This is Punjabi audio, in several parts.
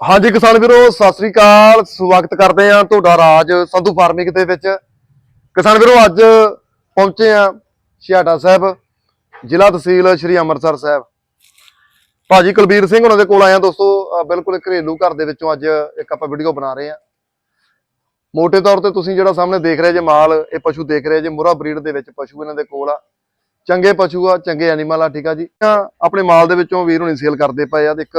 ਹਾਂਜੀ ਕਿਸਾਨ ਵੀਰੋ, ਸਤਿ ਸ੍ਰੀ ਅਕਾਲ। ਸਵਾਗਤ ਕਰਦੇ ਆ ਤੁਹਾਡਾ ਰਾਜ ਸੰਧੂ ਫਾਰਮਿੰਗ ਦੇ ਵਿੱਚ। ਕਿਸਾਨ ਵੀਰੋ, ਅੱਜ ਪਹੁੰਚੇ ਆ ਛਿਆਟਾ ਸਾਹਿਬ, ਜ਼ਿਲ੍ਹਾ ਤਹਿਸੀਲ ਸ਼੍ਰੀ ਅੰਮ੍ਰਿਤਸਰ ਸਾਹਿਬ। ਭਾਜੀ ਕੁਲਬੀਰ ਸਿੰਘ ਉਹਨਾਂ ਦੇ ਕੋਲ ਆਏ ਆ ਦੋਸਤੋ ਬਿਲਕੁਲ ਘਰੇਲੂ ਘਰ ਦੇ ਵਿੱਚੋਂ ਅੱਜ ਇੱਕ ਆਪਾਂ ਵੀਡੀਓ ਬਣਾ ਰਹੇ ਆ ਮੋٹے ਤੌਰ ਤੇ ਤੁਸੀਂ ਜਿਹੜਾ ਸਾਹਮਣੇ ਦੇਖ ਰਹੇ ਜੇ ਮਾਲ, ਇਹ ਪਸ਼ੂ ਦੇਖ ਰਹੇ ਜੇ ਮੁਰਾ ਬਰੀਡ ਦੇ ਵਿੱਚ ਪਸ਼ੂ ਇਹਨਾਂ ਦੇ ਕੋਲ ਆ। ਚੰਗੇ ਪਸ਼ੂ ਆ, ਚੰਗੇ ਐਨੀਮਲ ਆ, ਠੀਕ ਆ ਜੀ। ਆਪਣੇ ਮਾਲ ਦੇ ਵਿੱਚੋਂ ਵੀਰ ਹੁਣੀ ਸੇਲ ਕਰਦੇ ਪਏ ਆ ਤੇ ਇੱਕ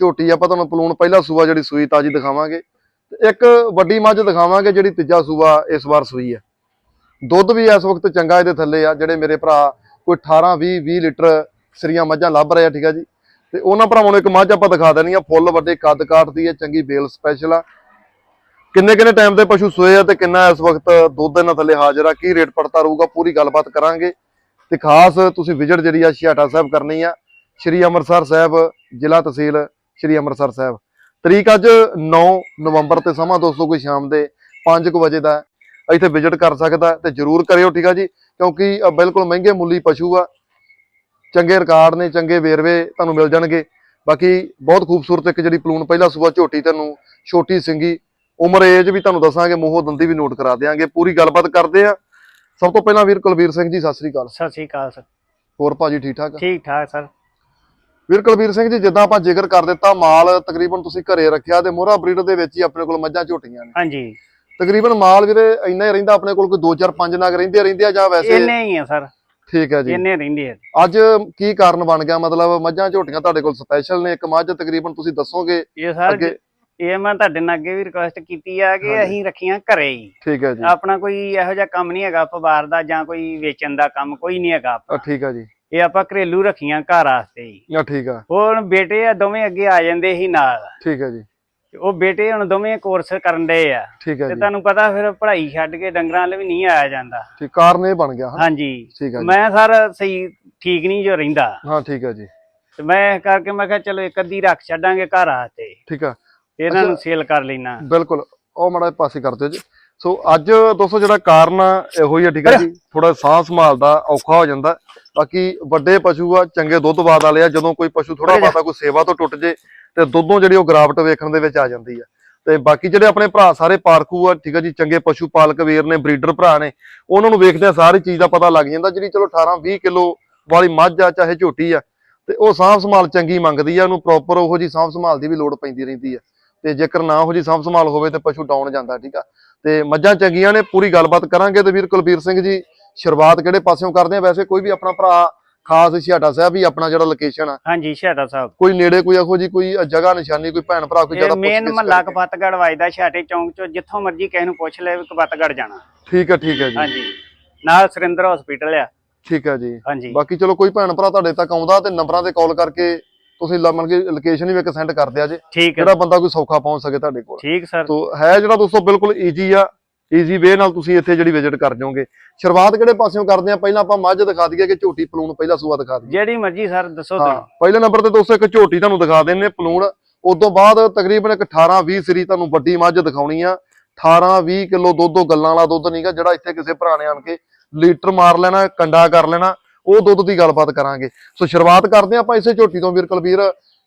ਝੋਟੀ ਆਪਾਂ ਤੁਹਾਨੂੰ ਪਲੂਣ ਪਹਿਲਾ ਸੂਆ ਜਿਹੜੀ ਸੂਈ ਤਾਜੀ ਦਿਖਾਵਾਂਗੇ ਤੇ ਇੱਕ ਵੱਡੀ ਮੱਝ ਦਿਖਾਵਾਂਗੇ ਜਿਹੜੀ ਤੀਜਾ ਸੂਆ ਇਸ ਵਾਰ ਸੂਈ ਹੈ। ਦੁੱਧ ਵੀ ਇਸ ਵਕਤ ਚੰਗਾ ਇਹਦੇ ਥੱਲੇ ਆ, ਜਿਹੜੇ ਮੇਰੇ ਭਰਾ ਕੋਈ 18 20 20 ਲੀਟਰ ਸਰੀਆਂ ਮੱਝਾਂ ਲੱਭ ਰਹੇ ਆ, ਠੀਕ ਆ ਜੀ। ਤੇ ਉਹਨਾਂ ਭਰਾਵਾਂ ਨੂੰ ਇੱਕ ਮੱਝ ਆਪਾਂ ਦਿਖਾ ਦੇਣੀ ਆ ਫੁੱਲ ਵੱਡੇ ਕੱਦ ਕਾਠ ਦੀ ਹੈ, ਚੰਗੀ ਬੇਲ ਸਪੈਸ਼ਲ ਆ। ਕਿੰਨੇ ਕਿੰਨੇ ਟਾਈਮ ਤੇ ਪਸ਼ੂ ਸੋਏ ਆ ਤੇ ਕਿੰਨਾ ਇਸ ਵਕਤ ਦੁੱਧ ਇਹਨਾਂ ਥੱਲੇ ਹਾਜ਼ਰ ਆ, ਕੀ ਰੇਟ ਪੜਤਾ ਰਹੂਗਾ, ਪੂਰੀ ਗੱਲਬਾਤ ਕਰਾਂਗੇ। ਤੇ ਖਾਸ ਤੁਸੀਂ ਵਿਜ਼ਿਟ ਜਿਹੜੀ ਆ ਛਿਆਟਾ ਸਾਹਿਬ ਕਰਨੀ ਆ। ਸ਼੍ਰੀ ਅੰਮ੍ਰਿਤਸਰ ਸਾਹਿਬ ਜ਼ਿਲ੍ਹਾ ਤਹਿਸੀਲ ਸ਼੍ਰੀ ਅੰਮ੍ਰਿਤਸਰ ਸਾਹਿਬ। ਤਰੀਕ ਅੱਜ 9 ਨਵੰਬਰ ਤੇ ਸਮਾਂ ਦੋਸਤੋ ਕੋਈ ਸ਼ਾਮ ਦੇ 5:00 ਵਜੇ ਦਾ। ਇੱਥੇ ਵਿਜ਼ਿਟ ਕਰ ਸਕਦਾ ਤੇ ਜਰੂਰ ਕਰਿਓ ਠੀਕ ਆ ਜੀ? ਕਿਉਂਕਿ ਬਿਲਕੁਲ ਮਹਿੰਗੇ ਮੁੱਲੀ ਪਸ਼ੂ ਆ। ਚੰਗੇ ਰਿਕਾਰਡ ਨੇ ਚੰਗੇ ਵੇਰਵੇ ਤੁਹਾਨੂੰ ਮਿਲ ਜਾਣਗੇ। ਬਾਕੀ ਬਹੁਤ ਖੂਬਸੂਰਤ ਇੱਕ ਜਿਹੜੀ ਪਲੂਣ ਪਹਿਲਾ ਸੂਆ ਝੋਟੀ ਤੁਹਾਨੂੰ ਛੋਟੀ ਸਿੰਗੀ ਉਮਰ ਏਜ ਵੀ ਤੁਹਾਨੂੰ ਦੱਸਾਂਗੇ ਮੂੰਹੋਂ ਦੰਦੀ ਵੀ ਨੋਟ ਕਰਾ ਦਿਆਂਗੇ। ਪੂਰੀ ਗੱਲਬਾਤ ਕਰਦੇ ਆ। ਸਭ ਤੋਂ ਪਹਿਲਾਂ ਵੀਰ ਕੁਲਵੀਰ ਸਿੰਘ ਜੀ ਸਤਿ ਸ੍ਰੀ ਅਕਾਲ। ਸਤਿ ਸ਼੍ਰੀ ਅਕਾਲ ਸਰ। ਹੋਰ ਭਾਜੀ ਠੀਕ ਠਾਕ ਠੀਕ ਠਾਕ ਸਰ। ਵੀਰ ਕੁਲਵੀਰ ਸਿੰਘ ਜੀ ਜਿੱਦਾਂ ਆਪਾਂ ਜ਼ਿਕਰ ਕਰ ਦਿੱਤਾ ਮਾਲ ਤਕਰੀਬਨ ਤੁਸੀਂ ਘਰੇ ਰੱਖਿਆ ਤੇ ਮੋਹਰਾ ਬਰੀਡ ਦੇ ਵਿੱਚ ਹੀ ਆਪਣੇ ਕੋਲ ਮੱਝਾਂ ਝੋਟੀਆਂ ਨੇ। ਹਾਂਜੀ। ਤਕਰੀਬਨ ਮਾਲ ਵੀਰੇ ਇੰਨਾ ਹੀ ਰਹਿੰਦਾ ਆਪਣੇ ਕੋਲ ਕੋਈ 2 4 5 ਨਗ ਰਹਿੰਦੇ ਰਹਿੰਦੇ ਆ ਜਾਂ ਵੈਸੇ ਇੰਨੇ ਹੀ ਆ ਸਰ। ਠੀਕ ਹੈ ਜੀ। ਇੰਨੇ ਰਹਿੰਦੇ ਆ ਅੱਜ ਕੀ ਕਾਰਨ ਬਣ ਗਿਆ? ਮਤਲਬ ਮੱਝਾਂ ਝੋਟੀਆਂ ਤੁਹਾਡੇ ਕੋਲ ਸਪੈਸ਼ਲ ਨੇ ਇੱਕ ਮੱਝ ਤਕਰੀਬਨ ਤੁਸੀਂ ਦੱਸੋਗੇ ਇਹ ਸਰ ਇਹ ਮੈਂ ਤੁਹਾਡੇ ਨਾਲ ਅੱਗੇ ਵੀ ਰਿਕੁਐਸਟ ਕੀਤੀ ਆ ਕਿ। ਅਸੀਂ ਰੱਖੀਆਂ ਘਰੇ ਹੀ। ਠੀਕ ਹੈ ਜੀ। ਆਪਣਾ ਕੋਈ ਇਹੋ ਜਿਹਾ ਕੰਮ ਨਹੀਂ ਹੈਗਾ ਪਰਿਵਾਰ ਦਾ ਜਾਂ ਕੋਈ ਵੇਚਣ ਦਾ ਕੰਮ ਕੋਈ ਨਹੀਂ ਹੈਗਾ ਠੀਕ ਹੈ ਜੀ। ਇਹ ਆਪਾਂ ਘਰੇਲੂ ਰੱਖੀਆਂ ਘਰ ਵਾਸਤੇ ਹੀ ਆ ਠੀਕ ਆ। ਹੁਣ ਬੇਟੇ ਆ ਦੋਵੇਂ ਅੱਗੇ ਆ ਜਾਂਦੇ ਸੀ ਨਾਲ। ਠੀਕ ਹੈ ਜੀ। ਤੇ ਉਹ ਬੇਟੇ ਹੁਣ ਦੋਵੇਂ ਕੋਰਸ ਕਰਨ ਦੇ ਆ। ਠੀਕ ਹੈ ਤੇ ਜੀ। ਤੁਹਾਨੂੰ ਪਤਾ ਫਿਰ ਪੜ੍ਹਾਈ ਛੱਡ ਕੇ ਡੰਗਰਾਂ ਵੱਲ ਵੀ ਨਹੀਂ ਆਇਆ ਜਾਂਦਾ। ਠੀਕ ਕਾਰਨ ਇਹ ਬਣ ਗਿਆ ਹਾਂ ਹਾਂਜੀ। ਠੀਕ ਹੈ ਜੀ। ਮੈਂ ਸਰ ਸਹੀ ਠੀਕ ਨਹੀਂ ਜੋ ਰਹਿੰਦਾ। ਹਾਂ ਠੀਕ ਹੈ ਜੀ। ਤੇ ਮੈਂ ਇਸ ਕਰਕੇ ਮੈਂ ਕਿਹਾ ਚਲੋ ਇੱਕ ਅੱਧੀ ਰੱਖ ਛੱਡਾਂਗੇ ਘਰ ਆਤੇ ਠੀਕ ਆ। ਇਹਨਾਂ ਨੂੰ ਸੇਲ ਕਰ ਲੈਣਾ ਬਿਲਕੁਲ। ਉਹ ਮਾੜਾ ਪਾਸੇ ਕਰ ਦਿਓ ਜੀ। ਸੋ ਅੱਜ ਦੋਸਤੋ ਜਿਹੜਾ ਕਾਰਨ ਇਹੋ ਹੀ ਆ ਠੀਕ ਹੈ ਜੀ। ਥੋੜਾ ਸਾਹ ਸੰਭਾਲ ਦਾ ਔਖਾ ਹੋ ਜਾਂਦਾ। ਬਾਕੀ ਵੱਡੇ ਪਸ਼ੂ ਆ ਚੰਗੇ ਦੁੱਧ ਬਾਦ ਵਾਲੇ ਆ ਜਦੋਂ ਕੋਈ ਪਸ਼ੂ ਥੋੜਾ ਬਾਤਾ ਕੋਈ ਸੇਵਾ ਤੋਂ ਟੁੱਟ ਜੇ ਤੇ ਦੁੱਧੋਂ ਜਿਹੜੀ ਉਹ ਗਰਾਵਟ ਵੇਖਣ ਦੇ ਵਿੱਚ ਆ ਜਾਂਦੀ ਆ। ਤੇ ਬਾਕੀ ਜਿਹੜੇ ਆਪਣੇ ਭਰਾ ਸਾਰੇ ਪਾਰਕੂ ਆ ਠੀਕ ਆ ਜੀ ਚੰਗੇ ਪਸ਼ੂ ਪਾਲਕ ਵੀਰ ਨੇ ਬਰੀਡਰ ਭਰਾ ਨੇ ਉਹਨਾਂ ਨੂੰ ਵੇਖਦੇ ਆ ਸਾਰੀ ਚੀਜ਼ ਦਾ ਪਤਾ ਲੱਗ ਜਾਂਦਾ ਜਿਹੜੀ ਚਲੋ 18 20 ਕਿਲੋ ਵਾਲੀ ਮੱਝ ਆ ਚਾਹੇ ਝੋਟੀ ਆ ਤੇ ਉਹ ਸਾਂਭ ਸੰਭਾਲ ਚੰਗੀ ਮੰਗਦੀ ਆ ਉਹਨੂੰ ਪ੍ਰੋਪਰ ਉਹੋ ਜੀ ਸਾਂਭ ਸੰਭਾਲ ਦੀ ਵੀ ਲੋੜ ਪੈਂਦੀ ਰਹਿੰਦੀ ਆ। ਤੇ ਜੇਕਰ ਨਾ ਉਹੋ ਜੀ ਸਾਂਭ ਸੰਭਾਲ ਹੋਵੇ ਤੇ ਪਸ਼ੂ ਡਾਊਨ ਜਾਂਦਾ ਠੀਕ ਆ? ਤੇ ਮੱਝਾਂ ਚੰਗੀਆਂ ਨੇ ਪੂਰੀ ਗੱਲਬਾਤ ਕਰਾਂਗੇ ਤੇ ਵੀਰ ਕੁਲਬੀਰ ਸਿੰਘ ਜੀ ਸ਼ੁਰੂਆਤ ਕਿਹੜੇ ਪਾਸਿਓਂ ਕਰਦੇ ਆ? ਵੈਸੇ ਕੋਈ ਵੀ ਆਪਣਾ ਭਰਾ ਖਾਸ ਛਿਆਟਾ ਸਾਹਿਬ ਹੀ ਆਪਣਾ ਜਿਹੜਾ ਲੋਕੇਸ਼ਨ ਆ। ਹਾਂਜੀ ਸ਼ਾਟਾ ਸਾਹਿਬ। ਕੋਈ ਨੇੜੇ ਕੋਈ ਇਹੋ ਜੀ ਕੋਈ ਜਗ੍ਹਾ ਨਿਸ਼ਾਨੀ ਕੋਈ ਭੈਣ ਭਰਾ ਕੋਈ ਜ਼ਿਆਦਾ ਮੇਨ ਮਹੱਲਾ ਕਪੱਤਗੜ ਵਜਦਾ ਛਾਟੇ ਚੌਂਕ ਚੋਂ ਜਿੱਥੋਂ ਮਰਜ਼ੀ ਕਿਸੇ ਨੂੰ ਪੁੱਛ ਲੈ ਕਪੱਤਗੜ ਜਾਣਾ। ਠੀਕ ਹੈ ਠੀਕ ਹੈ ਜੀ। ਹਾਂਜੀ। ਨਾਲ ਸੁਰਿੰਦਰ ਹਸਪੀਟਲ ਆ। ਠੀਕ ਹੈ ਜੀ। ਹਾਂਜੀ। ਬਾਕੀ ਚਲੋ ਕੋਈ ਭੈਣ ਭਰਾ ਤੁਹਾਡੇ ਤੱਕ ਆਉਂਦਾ ਤੇ ਨੰਬਰਾਂ ਤੇ ਕਾਲ ਕਰਕੇ ਤੁਸੀਂ ਮਤਲਬ ਕਿ ਲੋਕੇਸ਼ਨ ਵੀ ਇੱਕ ਸੈਂਡ ਕਰ ਦਿਆ ਜੇ ਠੀਕ ਹੈ। ਜਿਹੜਾ ਬੰਦਾ ਕੋਈ ਸੌਖਾ ਪਹੁੰਚ ਸਕੇ ਤੁਹਾਡੇ ਕੋਲ। ਠੀਕ ਸਰ ਤੋ ਹੈ ਜਿਹੜਾ ਦੋਸਤੋ ਬਿਲਕੁਲ ਈਜ਼ੀ ਆ ਈਜ਼ੀ ਵੇ ਨਾਲ ਤੁਸੀਂ ਇੱਥੇ ਜਿਹੜੀ ਵਿਜ਼ਿਟ ਕਰ ਜਾਓਗੇ। ਸ਼ੁਰੂਆਤ ਕਿਹੜੇ ਪਾਸਿਓਂ ਕਰਦੇ ਆ? ਪਹਿਲਾਂ ਆਪਾਂ ਮੱਝ ਦਿਖਾ ਦਈਏ ਕਿ ਝੋਟੀ ਪਲੂਣ ਪਹਿਲਾ ਸੂਆ ਦਿਖਾ ਦਈਏ। ਜਿਹੜੀ ਮਰਜ਼ੀ ਸਰ ਦੱਸੋ ਹਾਂ ਤੁਸੀਂ। ਪਹਿਲੇ ਨੰਬਰ ਤੇ ਦੋਸਤੋ ਇੱਕ ਝੋਟੀ ਤੁਹਾਨੂੰ ਦਿਖਾ ਦਿੰਨੇ ਪਲੂਣ। ਉਸ ਤੋਂ ਬਾਅਦ ਤਕਰੀਬਨ ਇੱਕ 18 20 ਸਰੀ ਤੁਹਾਨੂੰ ਵੱਡੀ ਮੱਝ ਦਿਖਾਉਣੀ ਆ। 18 20 ਕਿਲੋ ਦੁੱਧ ਦੋ ਗੱਲਾਂ ਵਾਲਾ ਦੁੱਧ ਨਹੀਂਗਾ ਜਿਹੜਾ ਇੱਥੇ ਕਿਸੇ ਭਰਾ ਨੇ ਆਣ ਕੇ ਲੀਟਰ ਮਾਰ ਲੈਣਾ ਕੰਡਾ ਕਰ ਲੈਣਾ। ਉਹ ਦੁੱਧ ਦੀ ਗੱਲਬਾਤ ਕਰਾਂਗੇ। ਸੋ ਸ਼ੁਰੂਆਤ ਕਰਦੇ ਹਾਂ ਆਪਾਂ ਇਸੇ ਝੋਟੀ ਤੋਂ ਵੀਰ ਕੁਲਬੀਰ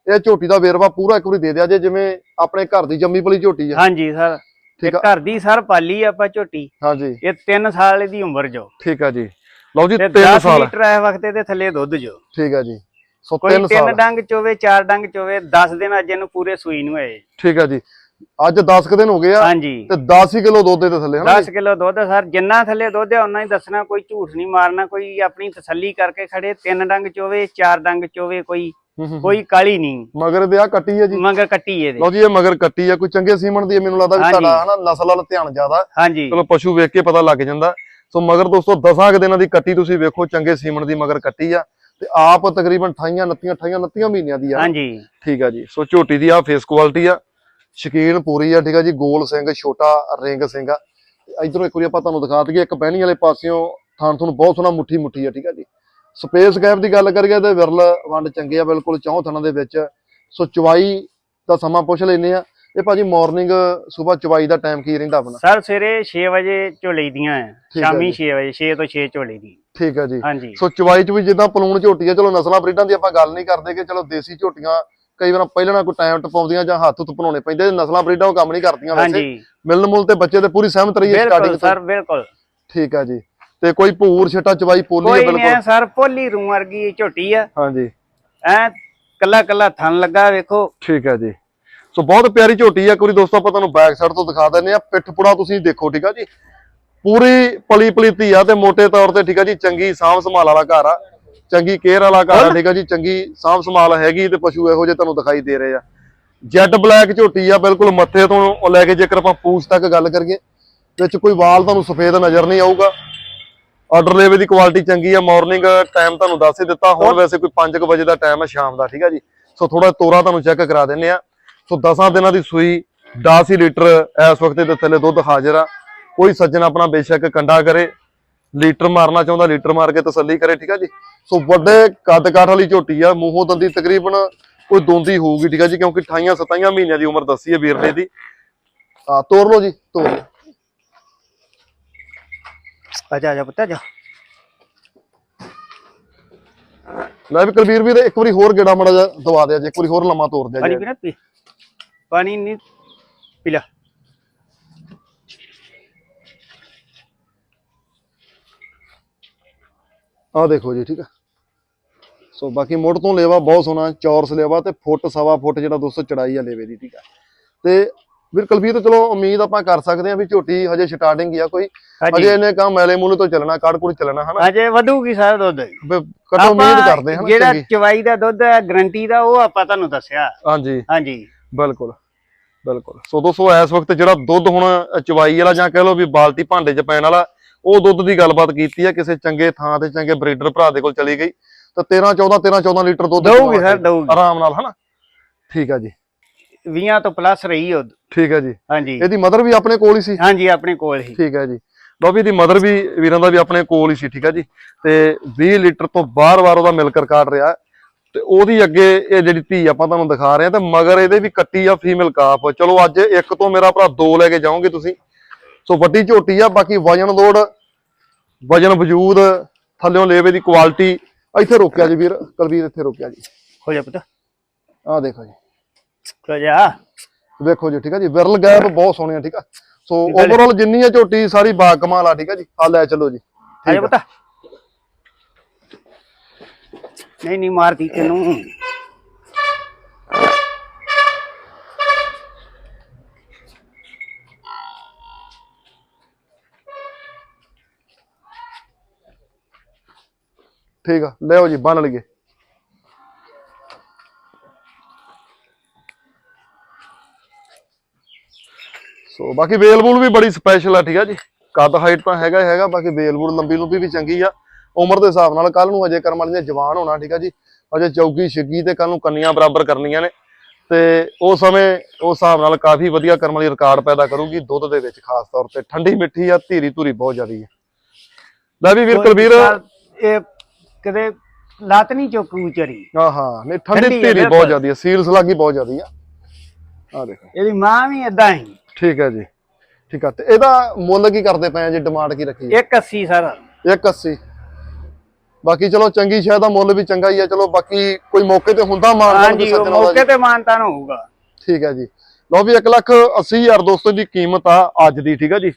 ਇਹ ਝੋਟੀ ਦਾ ਵੇਰਵਾ ਪੂਰਾ ਇੱਕ ਵਾਰੀ ਦੇ ਦਿਆ ਜੇ ਜਿਵੇਂ ਆਪਣੇ ਘਰ ਦੀ ਜੰਮੀ ਪਲੀ ਝੋਟੀ ਆ। ਹਾਂਜੀ ਸਰ। ਠੀਕ ਆ। ਘਰ ਦੀ ਸਰ ਪਾਲੀ ਆਪਾਂ ਝੋਟੀ। ਹਾਂਜੀ। ਇਹ 3 ਸਾਲ ਦੀ ਉਮਰ ਜੋ। ਠੀਕ ਆ ਜੀ। ਲਓ ਜੀ ਤੇ 3 10 ਸਾਲ। ਲੀਟਰ ਇਸ ਵਕਤ ਦੇ ਥੱਲੇ ਦੁੱਧ ਜੋ। ਠੀਕ ਆ ਜੀ। ਸੋ ਕੋਈ 3 ਤਿੰਨ ਸਾਲ। ਡੰਗ ਚੋਵੇ ਚਾਰ ਡੰਗ ਚੋਵੇ 10 ਦਿਨ ਅੱਜ ਇਹਨੂੰ ਪੂਰੇ ਸੂਈ ਨੂੰ ਹੋਏ ਠੀਕ ਆ ਜੀ। ਅੱਜ 10 ਕੁ ਦਿਨ ਹੋ ਗਏ ਆ ਹਾਂਜੀ। ਤੇ 10 ਹੀ ਕਿਲੋ ਦੁੱਧ ਦੇ ਥੱਲੇ ਹਨਾ 10 ਕਿਲੋ ਦੁੱਧ ਸਰ ਜਿੰਨਾ ਥੱਲੇ ਦੁੱਧ ਹੈ ਉਹਨਾਂ ਹੀ ਦੱਸਣਾ ਕੋਈ ਝੂਠ ਨਹੀਂ ਮਾਰਨਾ ਕੋਈ ਆਪਣੀ ਤਸੱਲੀ ਕਰਕੇ ਖੜੇ ਤਿੰਨ ਡੰਗ ਚੋਵੇ ਚਾਰ ਡੰਗ ਚੋਵੇ ਕੋਈ ਹੂੰ, ਹੂੰ, ਕੋਈ ਕਾਲੀ ਨਹੀਂ। ਮਗਰ ਦੇ ਆ ਕੱਟੀ ਆ ਜੀ। ਮਗਰ ਕੱਟੀ ਇਹਦੇ। ਲਓ ਜੀ ਇਹ ਮਗਰ ਕੱਟੀ ਆ ਕੋਈ ਚੰਗੇ ਸੀਮਨ ਦੀ ਮੈਨੂੰ ਲੱਗਦਾ ਵੀ। ਤੁਹਾਡਾ ਹਨਾ ਨਸਲ ਵੱਲ ਧਿਆਨ ਜ਼ਿਆਦਾ। ਹਾਂਜੀ। ਚਲੋ ਪਸ਼ੂ ਵੇਖ ਕੇ ਪਤਾ ਲੱਗ ਜਾਂਦਾ। ਸੋ ਮਗਰ ਦੋਸਤੋ 10 ਕੁ ਦਿਨਾਂ ਦੀ ਕੱਟੀ ਤੁਸੀਂ ਵੇਖੋ ਚੰਗੇ ਸੀਮਨ ਦੀ ਮਗਰ ਕੱਟੀ ਆ। ਤੇ ਆਪ ਤਕਰੀਬਨ 28 29 28 29 ਮਹੀਨਿਆਂ ਦੀ ਆ। ਹਾਂਜੀ। ਠੀਕ ਆ ਜੀ। ਸੋ ਝੋਟੀ ਦੀ ਆ ਫੇਸ ਕੁਆਲਿਟੀ ਆ। ਸ਼ਕੀਨ ਪੂਰੀ ਆ ਠੀਕ ਆ ਜੀ ਗੋਲ ਸਿੰਘ ਛੋਟਾ ਰਿੰਗ ਸਿੰਘ ਆ। ਇਧਰੋਂ ਇੱਕ ਵਾਰੀ ਆਪਾਂ ਤੁਹਾਨੂੰ ਦਿਖਾ ਦਈਏ ਇੱਕ ਪਹਿਣੀ ਵਾਲੇ ਪਾਸਿਓਂ ਥਾਣ ਤੁਹਾਨੂੰ ਬਹੁਤ ਸੋਹਣਾ ਮੁੱਠੀ ਮੁੱਠੀ ਆ ਠੀਕ ਆ ਜੀ। ਸਪੇਸ ਗੈਪ ਦੀ ਗੱਲ ਕਰੀਏ ਤੇ ਵਿਰਲ ਵੰਡ ਚੰਗੇ ਆ ਬਿਲਕੁਲ ਚੌਂ ਥਣਾਂ ਦੇ ਵਿੱਚ। ਸੋ ਚਵਾਈ ਦਾ ਸਮਾਂ ਪੁੱਛ ਲੈਨੇ ਆ। ਇਹ ਭਾਜੀ ਮਾਰਨਿੰਗ ਸਵੇਰ ਚਵਾਈ ਦਾ ਟਾਈਮ ਕੀ ਰਹਿੰਦਾ ਆਪਣਾ? ਸਰ ਸਵੇਰੇ 6 ਵਜੇ ਝੋਲੀ ਦੀਆਂ ਸ਼ਾਮੀ ਜੀ। 6 ਵਜੇ 6 ਤੋਂ 6 ਝੋਲੀ ਦੀ। ਠੀਕ ਆ ਜੀ। ਹਾਂਜੀ। ਸੋ ਚਵਾਈ ਚ ਵੀ ਜਿੱਦਾਂ ਪਲੂਣ ਝੋਟੀ ਆ ਚਲੋ ਨਸਲਾਂ ਬਰੀਡਾਂ ਦੀ ਆਪਾਂ ਗੱਲ ਨਹੀਂ ਕਰਦੇ ਕਿ ਚਲੋ ਦੇਸੀ ਝੋਟੀਆਂ ਕਈ ਵਾਰ ਪਹਿਲਾਂ ਨਾ ਕੋਈ ਟਾਈਮ ਟਪਾਉਂਦੀਆਂ ਜਾਂ ਹੱਥ ਹੁੱਥ ਬਣਾਉਣੇ ਪੈਂਦੇ ਨਸਲਾਂ ਬਰੀਡਾਂ ਉਹ ਕੰਮ ਨਹੀਂ ਕਰਦੀਆਂ ਵੈਸੇ। ਮਿਲਣ ਮੁੱਲ ਤੇ ਬੱਚੇ ਤੇ ਪੂਰੀ ਸਹਿਮਤ ਰਹੀ ਹੈ ਬਿਲਕੁਲ ਸਟਾਰਟਿੰਗ ਸਰ ਬਿਲਕੁਲ। ਠੀਕ ਆ ਜੀ। ਤੇ ਕੋਈ ਭੂਰ ਛਟਾ ਚਵਾਈ ਪੋਲੀ ਹੈ ਕੋਈ ਬਿਲਕੁਲ। ਐ ਸਰ ਪੋਲੀ ਰੂ ਵਰਗੀ ਝੋਟੀ ਆ। ਹਾਂਜੀ। ਐ ਕੱਲਾ ਕੱਲਾ ਥਣ ਲੱਗਾ ਵੇਖੋ। ਠੀਕ ਹੈ ਜੀ। ਸੋ ਬਹੁਤ ਪਿਆਰੀ ਝੋਟੀ ਆ। ਕੋਈ ਦੋਸਤੋ ਆਪਾਂ ਤੁਹਾਨੂੰ ਬੈਕ ਸਾਈਡ ਤੋਂ ਦਿਖਾ ਦਿੰਨੇ ਆ ਪਿੱਠ ਪੁੜਾ ਤੁਸੀਂ ਦੇਖੋ ਠੀਕ ਆ ਜੀ। ਪੂਰੀ ਪਲੀ ਪਲੀਤੀ ਆ ਤੇ ਮੋٹے ਤੌਰ ਤੇ ਠੀਕ ਆ ਜੀ ਚੰਗੀ ਸਾਂਭ ਸੰਭਾਲ ਵਾਲਾ ਘਰ ਆ। ਚੰਗੀ ਕੇਅਰ ਵਾਲਾ ਘਰ ਆ ਠੀਕ ਆ ਜੀ ਚੰਗੀ ਸਾਂਭ ਸੰਭਾਲ ਹੈਗੀ ਤੇ ਪਸ਼ੂ ਇਹੋ ਜਿਹੇ ਤੁਹਾਨੂੰ ਦਿਖਾਈ ਦੇ ਰਹੇ ਆ। ਜੈਡ ਬਲੈਕ ਝੋਟੀ ਆ ਬਿਲਕੁਲ ਮੱਥੇ ਤੋਂ ਲੈ ਕੇ ਜੇਕਰ ਆਪਾਂ ਪੂਛ ਤੱਕ ਗੱਲ ਕਰੀਏ ਵਿੱਚ ਕੋਈ ਵਾਲ ਤੁਹਾਨੂੰ ਸਫੇਦ ਨਜ਼ਰ ਨਹੀਂ ਆਊਗਾ। ਆਰਡਰ ਲੈਵੇ ਦੀ ਕੁਆਲਿਟੀ ਚੰਗੀ ਆ ਮਾਰਨਿੰਗ ਟਾਈਮ ਤੁਹਾਨੂੰ ਦੱਸ ਹੀ ਦਿੱਤਾ ਹੁਣ ਵੈਸੇ ਕੋਈ 5 ਵਜੇ ਦਾ ਟਾਈਮ ਹੈ ਸ਼ਾਮ ਦਾ ਠੀਕ ਆ ਜੀ। ਸੋ ਥੋੜਾ ਤੋਰਾ ਤੁਹਾਨੂੰ ਚੈੱਕ ਕਰਾ ਦਿੰਨੇ ਆ। ਸੋ 10 ਦਿਨਾਂ ਦੀ ਸੂਈ 10 ਹੀ ਲੀਟਰ ਇਸ ਵਕਤ ਦੇ ਥੱਲੇ ਦੁੱਧ ਹਾਜ਼ਰ ਆ। ਕੋਈ ਸੱਜਣ ਆਪਣਾ ਬੇਸ਼ੱਕ ਕੰਡਾ ਕਰੇ। ਲੀਟਰ ਮਾਰਨਾ ਚਾਹੁੰਦਾ ਲੀਟਰ ਮਾਰ ਕੇ ਤਸੱਲੀ ਕਰੇ ਠੀਕ ਆ ਜੀ? ਸੋ ਵੱਡੇ ਕੱਦ ਕਾਠ ਵਾਲੀ ਝੋਟੀ ਆ ਮੂੰਹੋਂ ਦੰਦੀ ਤਕਰੀਬਨ ਕੋਈ ਦੋਂਦੀ ਹੋਊਗੀ ਠੀਕ ਆ ਜੀ? ਕਿਉਂਕਿ 28 27 ਮਹੀਨਿਆਂ ਦੀ ਉਮਰ ਦੱਸੀ ਹੈ ਵੀਰ ਨੇ ਦੀ। ਆ ਤੋਰ ਲਓ ਜੀ ਤੋਰ ਲਓ। ਆਜਾ ਆਜਾ ਪੁੱਤ ਆਜਾ ਲੈ ਵੀ ਕੁਲਵੀਰ ਵੀਰ ਇੱਕ ਵਾਰੀ ਹੋਰ ਗੇੜਾ ਮੜਾ ਜਾ ਦਵਾ ਦਿਆ ਜੀ ਇੱਕ ਵਾਰੀ ਹੋਰ ਲੰਮਾ ਤੋਰ ਦਿਆ ਪਾਣੀ ਜੀ ਪੀਣਾ ਪੀ। ਪਾਣੀ ਨਹੀਂ ਪੀ ਲੈ। ਆਹ ਦੇਖੋ ਜੀ ਠੀਕ ਆ। ਸੋ ਬਾਕੀ ਮੁੱਢ ਤੋਂ ਲੇਵਾ ਬਹੁਤ ਸੋਹਣਾ ਚੌਰਸ ਲੇਵਾ ਤੇ ਫੁੱਟ ਸਵਾ ਫੁੱਟ ਜਿਹੜਾ ਦੋਸਤੋ ਚੜਾਈ ਆ ਲੇਵੇ ਦੀ ਠੀਕ ਆ। ਤੇ ਵੀਰ ਕਲਵੀਰ ਚਲੋ ਉਮੀਦ ਆਪਾਂ ਕਰ ਸਕਦੇ ਆ ਵੀ ਝੋਟੀ ਹਜੇ ਸਟਾਰਟਿੰਗ ਹੀ ਆ ਕੋਈ। ਹਾਂਜੀ। ਹਜੇ ਇਹਨੇ ਕੰਮ ਮੈਲੇ ਮੂਲੇ ਤੋਂ ਚੱਲਣਾ ਕੜ ਕੁੜ ਚੱਲਣਾ ਹਨਾ? ਅਜੇ ਵਧੂਗੀ ਸਾਰਾ ਦੁੱਧ। ਕਦੋਂ ਉਮੀਦ ਕਰਦੇ ਹਾਂ ਜਿਹੜਾ ਚਵਾਈ ਦਾ ਦੁੱਧ ਹੈ ਗਰੰਟੀ ਦਾ ਉਹ ਆਪਾਂ ਤੁਹਾਨੂੰ ਦੱਸਿਆ। ਹਾਂਜੀ। ਹਾਂਜੀ। ਬਿਲਕੁਲ ਬਿਲਕੁਲ। ਸੋ ਦੋਸਤੋ ਇਸ ਵਕਤ ਜਿਹੜਾ ਦੁੱਧ ਹੁਣ ਚਵਾਈ ਵਾਲਾ ਜਾਂ ਕਹਿ ਲਓ ਵੀ ਬਾਲਟੀ ਭਾਂਡੇ 'ਚ ਪੈਣ ਵਾਲਾ ਉਹ ਦੁੱਧ ਦੀ ਗੱਲਬਾਤ ਕੀਤੀ ਆ ਕਿਸੇ ਚੰਗੇ ਥਾਂ ਤੇ ਚੰਗੇ ਬਰੀਡਰ ਭਰਾ ਦੇ ਕੋਲ ਚਲੀ ਗਈ। ਤਾਂ 13 14 13 14 ਲੀਟਰ ਦੁੱਧ ਦਊਗੀ ਸਰ ਦਊਗੀ। ਆਰਾਮ ਨਾਲ ਹਨਾ? ਠੀਕ ਆ ਜੀ। 20 ਤੋਂ ਪਲੱਸ ਰਹੀ ਉਹ। ਠੀਕ ਹੈ ਜੀ। ਹਾਂਜੀ। ਇਹਦੀ ਮਦਰ ਵੀ ਆਪਣੇ ਕੋਲ ਹੀ ਸੀ? ਹਾਂਜੀ ਆਪਣੇ ਕੋਲ ਹੀ। ਠੀਕ ਹੈ ਜੀ। ਵੀ ਇਹਦੀ ਮਦਰ ਵੀ ਵੀਰਾਂ ਦਾ ਵੀ ਆਪਣੇ ਕੋਲ ਹੀ ਸੀ ਠੀਕ ਹੈ ਜੀ। ਤੇ 20 ਲੀਟਰ ਤੋਂ ਬਾਰ-ਬਾਰ ਉਹਦਾ ਮਿਲਕ ਰਿਕਾਰਡ ਰਿਹਾ। ਤੇ ਉਹਦੀ ਅੱਗੇ ਇਹ ਜਿਹੜੀ ਧੀ ਆਪਾਂ ਤੁਹਾਨੂੰ ਦਿਖਾ ਰਹੇ ਆ ਤੇ ਮਗਰ ਇਹਦੇ ਵੀ ਕੱਟੀ ਆ ਫੀਮੇਲ ਕਾਫ ਚਲੋ ਅੱਜ ਇੱਕ ਤੋਂ ਮੇਰਾ ਭਰਾ ਦੋ ਲੈ ਕੇ ਜਾਓਗੇ ਤੁਸੀਂ। ਸੋ ਵੱਡੀ ਝੋਟੀ ਆ ਬਾਕੀ ਵਜਨ ਲੋਡ ਵਜਨ ਵਜੂਦ ਥੱਲਿਓਂ ਲੇਵੇ ਦੀ ਕੁਆਲਿਟੀ ਇੱਥੇ ਰੋਕਿਆ ਜੀ ਵੀਰ ਕਲਵੀਰ ਇੱਥੇ ਰੋਕਿਆ ਜੀ। ਹੋ ਜਾ ਪੁੱਤ। ਆਹ ਦੇਖੋ ਜੀ। ਹੋ ਜਾ। ਵੇਖੋ ਜੀ ਠੀਕ ਆ ਜੀ ਵਿਰਲ ਗੈਪ ਬਹੁਤ ਸੋਹਣੇ ਆ ਠੀਕ ਆ। ਸੋ ਆ। ਓਵਰਆਲ ਜਿੰਨੀ ਆ ਝੋਟੀ ਸਾਰੀ ਬਾ ਕਮਾਲ ਆ ਠੀਕ ਆ ਜੀ। ਆ ਲੈ ਚਲੋ ਜੀ। ਆ ਜਾ ਆ। ਪੁੱਤ। ਨਹੀਂ ਨਹੀਂ ਮਾਰਦੀ ਤੈਨੂੰ। ਠੀਕ ਆ ਲਿਓ ਜੀ ਬੰਨ ਲਈਏ। ਸੋ ਬਾਕੀ ਵੇਲਬੂਲ ਵੀ ਬੜੀ ਸਪੈਸ਼ਲ ਆ ਠੀਕ ਆ ਜੀ। ਕੱਦ ਹਾਈਟ ਤਾਂ ਹੈਗਾ ਹੀ ਹੈਗਾ ਬਾਕੀ ਵੇਲਬੂਲ ਲੰਬੀ ਲੰਬੀ ਵੀ ਚੰਗੀ ਆ। ਉਮਰ ਦੇ ਹਿਸਾਬ ਨਾਲ ਕੱਲ ਨੂੰ ਅਜੇ ਕਰਮ ਵਾਲੀਆਂ ਜਵਾਨ ਹੋਣਾ ਠੀਕ ਆ ਜੀ। ਅਜੇ ਚੌਗੀ ਛਿੱਗੀ ਤੇ ਕੱਲ ਨੂੰ ਕੰਨੀਆਂ ਬਰਾਬਰ ਕਰਨੀਆਂ ਨੇ। ਤੇ ਉਸ ਸਮੇਂ ਉਸ ਹਿਸਾਬ ਨਾਲ ਕਾਫੀ ਵਧੀਆ ਕਰਮ ਵਾਲੀ ਰਿਕਾਰਡ ਪੈਦਾ ਕਰੂਗੀ ਦੁੱਧ ਦੇ ਵਿੱਚ ਖਾਸ ਤੌਰ ਤੇ। ਠੰਡੀ ਮਿੱਠੀ ਆ ਧੀਰੀ ਧੂਰੀ ਬਹੁਤ ਜ਼ਿਆਦੀ ਹੈ ਲੈ ਵੀ ਵੀਰ ਕੁਲਵੀਰ। ਇਹ ਕਦੇ ਲੱਤ ਨਹੀਂ ਚੁੱਕੂ ਵਿਚਾਰੀ। ਹਾਂ ਹਾਂ ਨਹੀਂ ਠੰਡੀ ਠੰਡੀ ਧੀਰੀ ਬਹੁਤ ਬਿਲਕੁਲ। ਜ਼ਿਆਦੀ ਹੈ ਸੀਲਸ ਲੱਗੀ ਬਹੁਤ ਜ਼ਿਆਦੀ ਆ ਆ ਦੇਖੋ। ਇਹਦੀ ਮਾਂ ਵੀ ਏਦਾਂ ਹੀ। ਠੀਕ ਹੈ ਜੀ ਠੀਕ ਆ ਤੇ ਇਹਦਾ ਮੁੱਲ ਕੀ ਕਰਦੇ ਪਏ ਆ ਜੀ ਡਿਮਾਂਡ ਕੀ ਰੱਖੀ ਹੈ? 180 ਸਰ। 180 ਬਾਕੀ ਚਲੋ ਚੰਗੀ ਸ਼ਾਇਦ ਦਾ ਮੁੱਲ ਵੀ ਚੰਗਾ ਹੀ ਆ ਚਲੋ ਬਾਕੀ ਕੋਈ ਮੌਕੇ ਤੇ ਹੁੰਦਾ ਮਾਨ ਹਾਂਜੀ ਉਹ ਮੌਕੇ ਤੇ ਮਾਨਤਾਨ ਹੋਊਗਾ। ਠੀਕ ਹੈ ਜੀ। ਲਓ ਵੀ 1 ਲੱਖ 80 ਹਜ਼ਾਰ ਦੋਸਤੋ ਦੀ ਕੀਮਤ ਆ ਅੱਜ ਦੀ ਠੀਕ ਹੈ ਜੀ।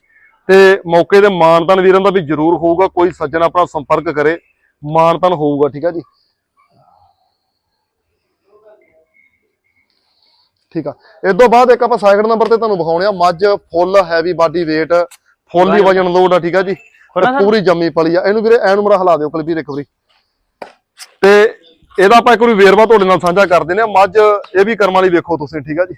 ਤੇ ਮੌਕੇ ਤੇ ਮਾਨਤਨ ਵੀਰਾਂ ਦਾ ਵੀ ਜ਼ਰੂਰ ਹੋਊਗਾ ਕੋਈ ਸੱਜਣ ਆਪਣਾ ਸੰਪਰਕ ਕਰੇ। ਮਾਨਤਨ ਹੋਊਗਾ ਠੀਕ ਹੈ ਜੀ। ਠੀਕ ਆ। ਇਸ ਤੋਂ ਬਾਅਦ ਇੱਕ ਆਪਾਂ ਸੈਕਿੰਡ ਨੰਬਰ ਤੇ ਤੁਹਾਨੂੰ ਵਿਖਾਉਣੇ ਆ ਮੱਝ full heavy body weight full ਹੀ ਵਜਨ ਲੋਡ ਆ ਠੀਕ ਆ ਜੀ। ਸਰ? ਪੂਰੀ ਜੰਮੀ ਪਲੀ ਆ। ਇਹਨੂੰ ਵੀਰੇ ਐਨ ਉਮਰਾ ਹਿਲਾ ਦਿਓ ਕੁਲਬੀਰ ਇੱਕ ਵਾਰੀ। ਤੇ ਇਹਦਾ ਆਪਾਂ ਇੱਕ ਵਾਰੀ ਵੇਰਵਾ ਤੁਹਾਡੇ ਨਾਲ ਸਾਂਝਾ ਕਰ ਦਿੰਦੇ ਆ। ਮੱਝ ਇਹ ਵੀ ਕਰਮ ਵਾਲੀ ਵੇਖੋ ਤੁਸੀਂ ਠੀਕ ਆ ਜੀ।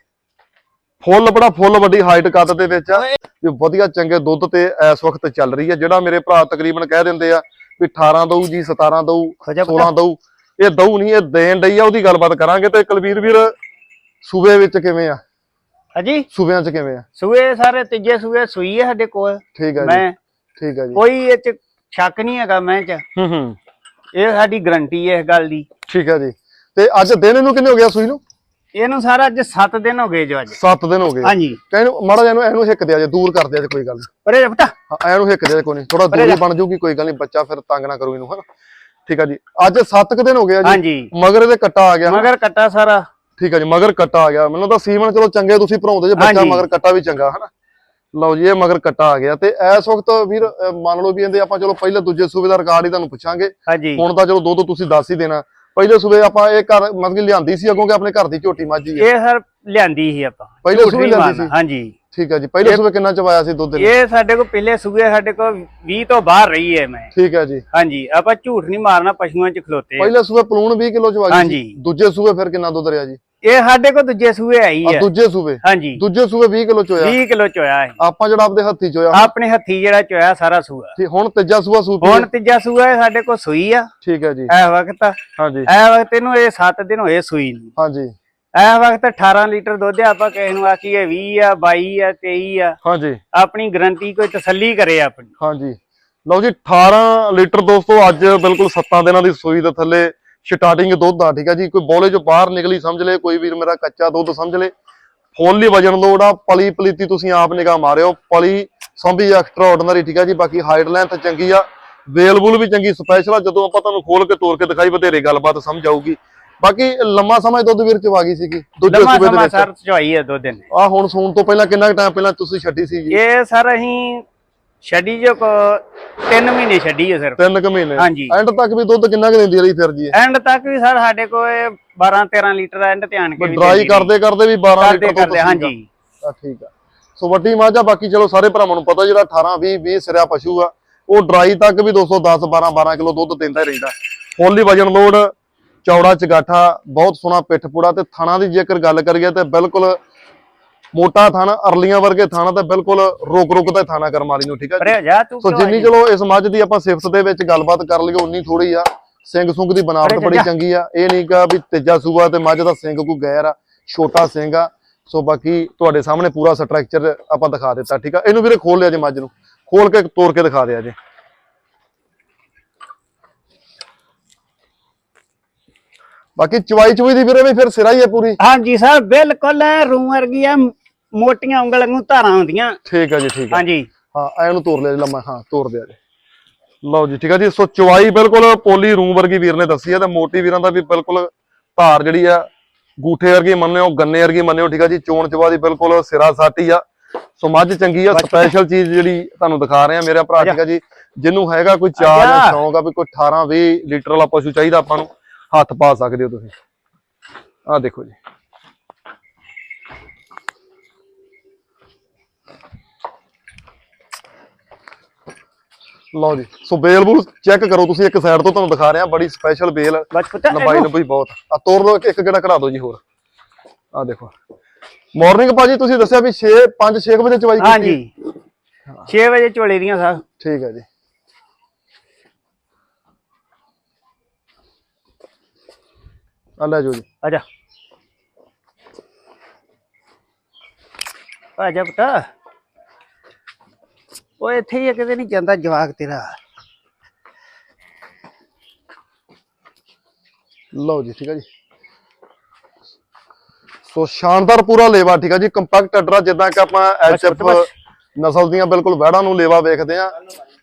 ਫੁੱਲ ਬੜਾ ਫੁੱਲ ਵੱਡੀ ਹਾਈਟ ਕੱਦ ਦੇ ਵਿੱਚ ਆ। ਇਹ ਵਧੀਆ ਚੰਗੇ ਦੁੱਧ ਤੇ ਇਸ ਵਕਤ ਚੱਲ ਰਹੀ ਹੈ ਜਿਹੜਾ ਮੇਰੇ ਭਰਾ ਤਕਰੀਬਨ ਕਹਿ ਦਿੰਦੇ ਆ ਵੀ 18 ਦਊ ਜੀ 17 ਦਊ ਹੋ ਜਾ 16 ਦਊ। ਇਹ ਦਊ ਨਹੀਂ ਇਹ ਦੇਣ ਡਈ ਆ ਉਹਦੀ ਗੱਲਬਾਤ ਕਰਾਂਗੇ ਤੇ ਕੁਲਵੀਰ ਵੀਰ ਸੂਬੇ ਵਿੱਚ ਕਿਵੇਂ ਆ? ਹਾਂਜੀ? ਸੂਬਿਆਂ 'ਚ ਕਿਵੇਂ ਆ? ਸੂਏ ਸਾਰੇ ਤੀਜੇ ਸੂਏ ਸੂਈ ਹੈ ਸਾਡੇ ਕੋਲ। ਠੀਕ ਜੀ। ਮੈਂ ਠੀਕ ਆ ਜੀ। ਕੋਈ ਇਹ ਚ ਸ਼ੱਕ ਨਹੀਂ ਹੈਗਾ ਮੈਂ ਚ। ਹੂੰ ਹੂੰ। ਇਹ ਸਾਡੀ ਗਰੰਟੀ ਹੈ ਇਸ ਗੱਲ ਦੀ। ਠੀਕ ਆ ਜੀ। ਤੇ ਅੱਜ ਦਿਨ ਇਹਨੂੰ ਕਿੰਨੇ ਹੋ ਗਿਆ ਸੂਈ ਨੂੰ? ਇਹਨੂੰ ਸਾਰਾ ਅੱਜ 7 ਦਿਨ ਹੋ ਗਏ ਜੋ ਅੱਜ। 7 ਦਿਨ ਹੋ ਗਏ। ਹਾਂਜੀ। ਕਹਿੰਨੂੰ ਮਾੜਾ ਜਿਹਾ ਇਹਨੂੰ ਇਹਨੂੰ ਹਿੱਕ ਦਿਆ ਜੇ ਦੂਰ ਕਰ ਜੇ ਕੋਈ ਗੱਲ ਨੀ। ਪਰੇ ਹਾਂ ਇਹਨੂੰ ਹਿੱਕ ਜੇ ਕੋਈ ਨਹੀਂ ਥੋੜਾ ਦੂਰੀ। ਬਣ ਜੂਗੀ ਕੋਈ ਗੱਲ ਨਹੀਂ ਬੱਚਾ ਫਿਰ ਤੰਗ ਨਾ ਕਰੂ ਇਹਨੂੰ ਹਨਾ? ਠੀਕ ਆ ਜੀ। ਅੱਜ 7 ਕੁ ਦਿਨ ਹੋ ਗਏ ਆ ਜੀ। ਹਾਂਜੀ। ਮਗਰ ਇਹਦੇ ਕੱਟਾ ਆ ਗਿਆ? ਮਗਰ ਕੱਟਾ ਸਾਰਾ। ਠੀਕ ਹੈ ਜੀ ਮਗਰ ਕੱਟਾ ਆ ਗਿਆ। ਮੈਨੂੰ ਤਾਂ ਸੀਮਨ ਚਲੋ ਚੰਗੇ ਤੁਸੀਂ ਭਰਾਉਂਦੇ ਜੇ ਬੱਚਾ। ਮਗਰ ਕੱਟਾ ਵੀ ਚੰਗਾ ਹਨਾ? ਲਓ ਜੀ ਇਹ ਮਗਰ ਕੱਟਾ ਆ ਗਿਆ। ਤੇ ਇਸ ਵਕਤ ਵੀਰ ਮੰਨ ਲਓ ਵੀ ਇਹਦੇ ਆਪਾਂ ਚਲੋ ਪਹਿਲੇ ਦੂਜੇ ਸੂਬੇ ਦਾ ਰਿਕਾਰਡ ਹੀ ਤੁਹਾਨੂੰ ਪੁੱਛਾਂਗੇ। ਹੁਣ ਤਾਂ ਚਲੋ ਦੋ ਦੋ ਤੁਸੀਂ ਦੱਸ ਹੀ ਦੇਣਾ। ਪਹਿਲੇ ਸੂਬੇ ਆਪਾਂ ਇਹ ਘਰ ਮਤਲਬ ਕਿ ਲਿਆਂਦੀ ਸੀ ਅੱਗੋਂ ਕਿ ਆਪਣੇ ਘਰ ਦੀ ਝੋਟੀ ਮੱਝ ਹੀ? ਇਹ ਸਰ ਲਿਆਂਦੀ ਸੀ ਆਪਾਂ। ਪਹਿਲੇ ਝੂਠ ਸੂਬੇ ਨਹੀਂ ਲਿਆਂਦੀ ਮਾਰਨਾ, ਸੀ? ਹਾਂਜੀ। ਠੀਕ ਹੈ ਜੀ ਪਹਿਲੇ ਸੂਬੇ ਕਿੰਨਾ ਚਵਾਇਆ ਸੀ ਦੁੱਧ ਇਹ ਸਾਡੇ ਕੋਲ ਪਹਿਲੇ ਸੂਏ ਸਾਡੇ ਕੋਲ 20 ਤੋਂ ਬਾਹਰ ਰਹੀ ਹੈ ਮੈਂ। ਠੀਕ ਹੈ ਜੀ। ਹਾਂਜੀ ਆਪਾਂ ਝੂਠ ਨਹੀਂ ਮਾਰਨਾ ਪਸ਼ੂਆਂ 'ਚ ਖਲੋਤੇ ਆ। ਪਹਿਲੇ ਸੂਬੇ ਪਲੂਣ 20 ਕਿਲੋ ਚਵਾ ਗਈ ਸੀ। ਹਾਂਜੀ। ਦੂਜੇ ਸੂਬੇ ਫਿਰ ਕਿੰਨਾ ਦੁੱਧ ਰਿਹਾ ਜੀ? ਇਹ ਸਾਡੇ ਕੋਲ ਦੂਜੇ ਸੂਏ ਆਈ ਆ ਹੈ। ਦੂਜੇ ਸੂਬੇ ਹਾਂਜੀ। ਦੂਜੇ ਸੂਬੇ 20 ਕਿਲੋ ਚੋਇਆ? 20 ਕਿਲੋ ਚੋਇਆ ਹੈ। ਆਪਾਂ ਜਿਹੜਾ ਆਪਦੇ ਹੱਥੀ ਚੋਇਆ ਆਪਣੇ ਹੱਥੀ ਜਿਹੜਾ ਚੋਇਆ ਸਾਰਾ ਸੂਆ। ਠੀਕ ਹੁਣ ਤੀਜਾ ਸੂਆ ਸੂਪੀ ਹੁਣ ਤੀਜਾ ਸੂਆ ਇਹ ਸਾਡੇ ਕੋਲ ਸੂਈ ਆ। ਠੀਕ ਹੈ ਜੀ। ਇਹ ਵਕਤ ਹਾਂਜੀ। ਇਹ ਵਕਤ ਇਹਨੂੰ ਇਹ 7 ਦਿਨ ਹੋਏ ਸੂਈ ਨੂੰ। ਹਾਂਜੀ। ਇਹ ਵਕਤ 18 ਲੀਟਰ ਦੁੱਧ ਆਪਾਂ ਕਿਸੇ ਨੂੰ ਆਖੀਏ 20 ਆ 22 ਆ 23 ਆ। ਹਾਂਜੀ। ਆਪਣੀ ਗਰੰਟੀ ਕੋਈ ਤਸੱਲੀ ਕਰੇ ਆਪਣੀ। ਹਾਂਜੀ। ਲਓ ਜੀ 18 ਲੀਟਰ ਦੋਸਤੋ ਅੱਜ ਬਿਲਕੁਲ 7 ਦਿਨਾਂ ਦੀ ਸੂਈ ਦੇ ਥੱਲੇ ਸਟਾਰਟਿੰਗ ਦੁੱਧ ਆ ਠੀਕ ਹੈ ਜੀ? ਕੋਈ ਬੋਲੇ ਚੋਂ ਬਾਹਰ ਨਿਕਲੀ ਸਮਝ ਲੈ ਕੋਈ ਵੀਰ ਮੇਰਾ ਕੱਚਾ ਦੁੱਧ ਸਮਝ ਲੈ ਫੁੱਲ ਹੀ ਵਜਨ ਲੋੜ ਆ ਪਲੀ ਪਲੀਤੀ ਤੁਸੀਂ ਆਪ ਨਿਗਾਹ ਮਾਰਿਓ। ਪਲੀ ਸੰਭੀ ਐਕਸਟਰਾ ਆਰਡੀਨਰੀ ਠੀਕ ਹੈ ਜੀ? ਬਾਕੀ ਹਾਈਟ ਲੈਂਥ ਚੰਗੀ ਆ। ਵੇਲਬੁਲ ਵੀ ਚੰਗੀ ਸਪੈਸ਼ਲ ਆ। ਜਦੋਂ ਆਪਾਂ ਤੁਹਾਨੂੰ ਖੋਲ ਕੇ ਤੋੜ ਕੇ ਦਿਖਾਈ ਬਥੇਰੇ ਗੱਲਬਾਤ ਸਮਝ ਆਊਗੀ। ਬਾਕੀ ਲੰਮਾ ਸਮਾਂ ਦੁੱਧ ਵੀਰ ਚ ਵਾ ਗਈ ਸੀਗੀ। ਦੂਜੇ ਸੂਬੇ ਦੇ ਵਿੱਚ। ਸਰ ਚਵਾਈ ਹੈ ਦੁੱਧ ਨੇ ਆ ਹੁਣ ਸੂਣ ਤੋਂ ਪਹਿਲਾਂ ਕਿੰਨਾ ਟਾਈਮ ਪਹਿਲਾਂ ਤੁਸੀਂ ਛੱਡੀ ਸੀ ਜੀ? ਇਹ ਸਰ ਅਸੀਂ ਛੱਡੀ ਜੋ ਕੋ 3 ਮਹੀਨੇ ਛੱਡੀ ਹੈ ਸਿਰਫ। ਤਿੰਨ ਕੁ ਮਹੀਨੇ। ਹਾਂਜੀ। ਐਂਡ ਤੱਕ ਵੀ ਦੁੱਧ ਕਿੰਨਾ ਕੁ ਦਿੰਦੀ ਰਹੀ ਫਿਰ ਜੀ? ਐਂਡ ਤੱਕ ਵੀ ਸਰ ਸਾਡੇ ਕੋਲ 12 13 ਲੀਟਰ ਐਂਡ ਧਿਆਨ ਕੇ ਵੀ ਡਰਾਈ ਦਿੰਦੀ ਕਰਦੇ ਕਰਦੇ ਵੀ 12 ਕਰਦੇ ਲੀਟਰ ਤੋਂ ਕਰਦੇ ਹਾਂਜੀ। ਆ ਠੀਕ ਆ। ਸੋ ਵੱਡੀ ਮੱਝ ਆ ਬਾਕੀ ਚਲੋ ਸਾਰੇ ਭਰਾਵਾਂ ਨੂੰ ਪਤਾ ਜਿਹੜਾ 18 20 20 ਸਿਰਿਆ ਪਸ਼ੂ ਆ ਉਹ ਡਰਾਈ ਤੱਕ ਵੀ 210 12 12 ਕਿਲੋ ਦੁੱਧ ਦਿੰਦਾ ਹੀ ਰਹਿੰਦਾ। ਫੁੱਲੀ ਵਜਨ ਲੋਡ ਚੌੜਾ ਚਗਾਠਾ ਬਹੁਤ ਸੋਹਣਾ ਪਿੱਠ ਪੂੜਾ ਤੇ ਥਣਾ ਦੀ ਜੇਕਰ ਗੱਲ ਕਰੀਏ ਤੇ ਬਿਲਕੁਲ ਮੋਟਾ ਥਾਣਾ ਅਰਲੀਆਂ ਵਰਗੇ ਥਾਣਾ ਤੇ ਬਿਲਕੁਲ ਰੋਕ ਰੋਕ ਤੇ ਥਾਣਾ ਕਰਮ ਵਾਲੀ ਨੂੰ ਠੀਕ ਆ ਜੀ? ਸੋ ਜਿੰਨੀ? ਚਲੋ ਇਸ ਮੱਝ ਦੀ ਆਪਾਂ ਸਿਫਤ ਦੇ ਵਿੱਚ ਗੱਲਬਾਤ ਕਰ ਲਈਏ ਉਨੀ ਥੋੜੀ ਆ। ਸਿੰਘ ਸੁੰਗ ਦੀ ਬਣਾਵਟ ਅਰੇ ਬੜੀ। ਚੰਗੀ। ਆ। ਇਹ ਨਹੀਂ ਕਿ ਵੀ ਤੇਜਾ ਸੂਆ ਤੇ ਮੱਝ ਦਾ ਸਿੰਘ ਕੋਈ ਗੈਰ ਆ ਛੋਟਾ ਸਿੰਘ ਆ। ਸੋ ਬਾਕੀ ਤੁਹਾਡੇ ਸਾਹਮਣੇ ਪੂਰਾ ਸਟਰਕਚਰ ਆਪਾਂ ਦਿਖਾ ਦਿੱਤਾ ਠੀਕ ਆ? ਇਹਨੂੰ ਵੀਰੇ ਖੋਲ ਲਿਆ ਜੇ ਮੱਝ ਨੂੰ। ਖੋਲ ਕੇ ਤੋੜ ਕੇ ਦਿਖਾ ਦਿਆ ਜੇ। ਬਾਕੀ ਚਵਾਈ ਚੁਈ ਦੀ ਵੀਰੇ ਵੀ ਫਿਰ ਸਿਰਾ ਹੀ ਹੈ ਪੂਰੀ। ਹਾਂਜੀ ਸਰ ਬਿਲਕੁਲ ਐ ਰੂੰ ਵਰਗੀ ਆ ਮੋਟੀਆਂ ਉਂਗਲਾਂ ਨੂੰ ਧਾਰਾਂ ਹੁੰਦੀਆਂ ਠੀਕ ਆ ਜੀ ਠੀਕ ਆ। ਹਾਂਜੀ। ਹਾਂ ਐ ਇਹਨੂੰ ਤੋੜ ਲਿਆ ਜੀ ਲੰਮਾ ਹਾਂ ਤੋੜ ਦਿਆ ਜੀ। ਲਓ ਜੀ ਠੀਕ ਆ ਜੀ ਸੋ ਚਵਾਈ ਬਿਲਕੁਲ ਪੋਲੀ ਰੂਮ ਵਰਗੀ ਵੀਰ ਨੇ ਦੱਸੀ ਆ ਤੇ ਮੋਟੀ ਵੀਰਾਂ ਦਾ ਵੀ ਬਿਲਕੁਲ ਧਾਰ ਜਿਹੜੀ ਆ ਗੂਠੇ ਵਰਗੀ ਮੰਨਿਓ ਗੰਨੇ ਵਰਗੀ ਮੰਨਿਓ ਠੀਕ ਆ ਜੀ ਚੋਣ ਚਵਾ ਦੀ ਬਿਲਕੁਲ ਸਿਰਾ ਸਾਟੀ ਆ। ਸੋ ਮੱਝ ਚੰਗੀ ਆ ਸਪੈਸ਼ਲ ਚੀਜ਼ ਜਿਹੜੀ ਤੁਹਾਨੂੰ ਦਿਖਾ ਰਹੇ ਆ ਮੇਰਾ ਭਰਾ ਠੀਕ ਆ ਜੀ ਜਿਹਨੂੰ ਹੈਗਾ ਕੋਈ ਚਾਹ ਜਾਂ। ਸ਼ੌਂਕ ਆ ਵੀ ਕੋਈ 18 20 ਲੀਟਰ ਵਾਲਾ ਪਸ਼ੂ ਚਾਹੀਦਾ ਆਪਾਂ ਨੂੰ ਹੱਥ ਪਾ ਸਕਦੇ ਹੋ ਤੁਸੀਂ। ਆਹ ਦੇਖੋ ਜੀ। ਲਓ ਜੀ ਸੋ ਬੇਲ ਬੂਲ ਚੈੱਕ ਕਰੋ ਤੁਸੀਂ ਇੱਕ ਸਾਈਡ ਤੋਂ ਤੁਹਾਨੂੰ ਦਿਖਾ ਰਿਹਾ ਬੜੀ ਸਪੈਸ਼ਲ ਬੇਲ ਲੰਬਾਈ ਲੰਬਾਈ ਬਹੁਤ। ਆ ਤੋੜ ਲਓ ਇੱਕ ਇੱਕ ਕਿਹੜਾ ਕਢਾ ਦਿਓ ਜੀ ਹੋਰ। ਆ ਦੇਖੋ। ਮਾਰਨਿੰਗ ਭਾਜੀ ਤੁਸੀਂ ਦੱਸਿਆ ਵੀ 6 5 6 ਵਜੇ ਚਵਾਈ ਕੀਤੀ। ਹਾਂਜੀ। 6 ਵਜੇ ਝੋਲੇ ਦੀਆਂ ਸਰ ਠੀਕ ਹੈ ਜੀ। ਆ ਲੈ ਜਾਓ ਜੀ। ਆ ਜਾ। ਆ ਜਾ ਪੁੱਤ। ਉਹ ਇੱਥੇ ਹੀ ਆ, ਕਿਤੇ ਨਹੀਂ ਜਾਂਦਾ ਜਵਾਕ ਤੇਰਾ। ਲਓ ਜੀ ਠੀਕ ਹੈ ਜੀ। ਸੋ ਸ਼ਾਨਦਾਰ ਪੂਰਾ ਲੇਵਾ ਠੀਕ ਹੈ ਜੀ। ਕੰਪੈਕਟ ਅਡਰਾ ਜਿੱਦਾਂ ਕਿ ਆਪਾਂ ਐਚਐਫ ਬਸ। ਨਸਲ ਦੀਆਂ ਬਿਲਕੁਲ ਵਹਿੜਾਂ ਨੂੰ ਲੇਵਾ ਵੇਖਦੇ ਆ।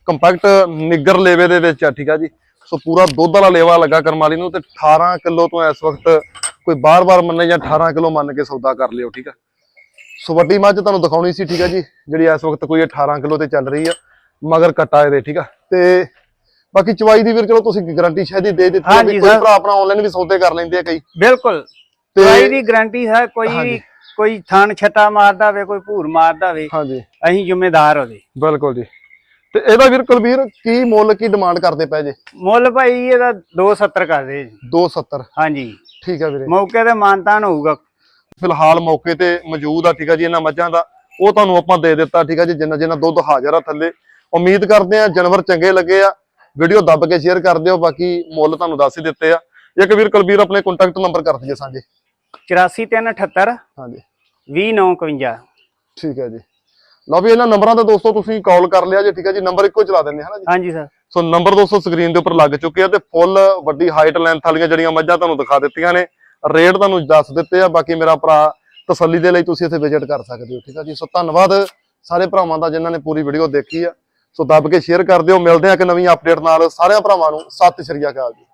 ਕੰਪੈਕਟ ਨਿੱਗਰ ਲੇਵੇ ਦੇ ਵਿੱਚ ਆ ਠੀਕ ਹੈ ਜੀ। ਸੋ ਪੂਰਾ ਦੁੱਧ ਵਾਲਾ ਲੇਵਾ ਲੱਗਾ ਕਰਮਾਲੀ ਨੂੰ ਤੇ 18 ਕਿਲੋ ਤੋਂ ਇਸ ਵਕਤ ਕੋਈ ਬਾਰ-ਬਾਰ ਮੰਨੇ ਜਾਂ 18 ਕਿਲੋ ਮੰਨ ਕੇ ਸੌਦਾ ਕਰ ਲਿਓ ਠੀਕ ਹੈ ਸੋ ਵੱਡੀ ਮੱਝ ਤੁਹਾਨੂੰ ਦਿਖਾਉਣੀ ਸੀ ਠੀਕ ਹੈ ਜੀ ਜਿਹੜੀ ਇਸ ਵਕਤ ਕੋਈ 18 ਕਿਲੋ ਤੇ ਚੱਲ ਰਹੀ ਆ ਮਗਰ ਕੱਟਾ ਇਹਦੇ ਠੀਕ ਆ। ਤੇ ਬਾਕੀ ਚਵਾਈ ਦੀ ਵੀਰ ਚਲੋ ਤੁਸੀਂ ਗਾਰੰਟੀ ਸ਼ਾਇਦ ਹੀ ਦੇ ਦਿੱਤੀ ਵੀ ਹਾਂਜੀ ਕੋਈ। ਭਰਾ ਆਪਣਾ ਆਨਲਾਈਨ ਵੀ ਸੌਦੇ ਕਰ ਲੈਂਦੇ ਆ ਕਈ। ਬਿਲਕੁਲ। ਦਵਾਈ ਦੀ ਗਾਰੰਟੀ ਹੈ ਕੋਈ। ਵੀ ਕੋਈ ਥਣ ਛੱਟਾ ਮਾਰਦਾ ਹੋਵੇ ਕੋਈ ਭੂਰ ਮਾਰਦਾ ਹੋਵੇ ਹਾਂਜੀ। ਅਸੀਂ ਜ਼ਿੰਮੇਦਾਰ ਹੋਵੇ ਬਿਲਕੁਲ ਜੀ। ਤੇ ਇਹਦਾ ਵੀਰ ਕੁਲਵੀਰ ਕੀ ਮੁੱਲ ਕੀ ਡਿਮਾਂਡ ਕਰਦੇ ਪਏ ਜੇ? ਮੁੱਲ ਭਾਈ ਇਹਦਾ 270 ਕਰਦੇ ਜੀ। 270 ਹਾਂਜੀ। ਠੀਕ ਹੈ ਵੀਰੇ। ਮੌਕੇ ਤੇ ਮਾਨਤਾਨ ਹੋਊਗਾ। ਫਿਲਹਾਲ ਮੌਕੇ ਤੇ ਮੌਜੂਦ ਆ ਠੀਕ ਆ ਜੀ ਇਹਨਾਂ ਮੱਝਾਂ ਦਾ। ਉਹ ਤੁਹਾਨੂੰ ਆਪਾਂ ਦੇ ਦਿੱਤਾ ਠੀਕ ਆ ਜੀ ਜਿੰਨਾ ਜਿੰਨਾ ਦੁੱਧ ਹਾਜ਼ਰ ਆ ਥੱਲੇ। ਉਮੀਦ ਕਰਦੇ ਆ ਜਾਨਵਰ ਚੰਗੇ ਲੱਗੇ ਆ। ਵੀਡੀਓ ਦੱਬ ਕੇ ਸ਼ੇਅਰ ਕਰ ਦਿਓ ਬਾਕੀ ਮੁੱਲ ਤੁਹਾਨੂੰ ਦੱਸ ਹੀ ਦਿੱਤੇ ਆ। ਇੱਕ ਵੀਰ ਕੁਲਵੀਰ ਆਪਣੇ ਕੰਟੈਕਟ ਨੰਬਰ ਕਰ ਦਈਏ ਸਾਂਝੇ। 84378 ਹਾਂਜੀ। 2951 ਠੀਕ ਹੈ ਜੀ। ਲਓ ਵੀ ਇਹਨਾਂ ਨੰਬਰਾਂ ਤੇ ਦੋਸਤੋ ਤੁਸੀਂ ਕਾਲ ਕਰ ਲਿਆ ਜੇ ਠੀਕ ਹੈ ਜੀ ਨੰਬਰ ਇੱਕੋ ਚਲਾ ਦਿੰਦੇ ਹਾਂ ਨਾ ਜੀ? ਹਾਂਜੀ ਸਰ। ਸੋ ਨੰਬਰ ਦੋਸਤੋ ਸਕਰੀਨ ਦੇ ਉੱਪਰ ਲੱਗ ਚੁੱਕੇ ਆ ਤੇ ਫੁੱਲ ਵੱਡੀ ਹਾਈਟ ਲੈਂਥ ਵਾਲੀਆਂ ਜਿਹੜੀਆਂ ਮੱਝਾਂ ਤੁਹਾਨੂੰ ਦਿਖਾ ਦਿੱਤੀਆਂ ਨੇ। ਰੇਟ ਤੁਹਾਨੂੰ ਦੱਸ ਦਿੱਤੇ ਆ, ਬਾਕੀ ਮੇਰਾ ਭਰਾ ਤਸੱਲੀ ਦੇ ਲਈ ਤੁਸੀਂ ਇੱਥੇ ਵਿਜ਼ਿਟ ਕਰ ਸਕਦੇ ਹੋ, ਠੀਕ ਆ ਜੀ? ਸੋ ਧੰਨਵਾਦ ਸਾਰੇ ਭਰਾਵਾਂ ਦਾ ਜਿਨ੍ਹਾਂ ਨੇ ਪੂਰੀ ਵੀਡੀਓ ਦੇਖੀ ਆ। ਸੋ ਦੱਬ ਕੇ ਸ਼ੇਅਰ ਕਰ ਦਿਓ, ਮਿਲਦੇ ਆ ਇੱਕ ਨਵੀਂ ਅਪਡੇਟ ਨਾਲ। ਸਾਰਿਆਂ ਭਰਾਵਾਂ ਨੂੰ ਸਤਿ ਸ਼੍ਰੀ ਅਕਾਲ ਜੀ।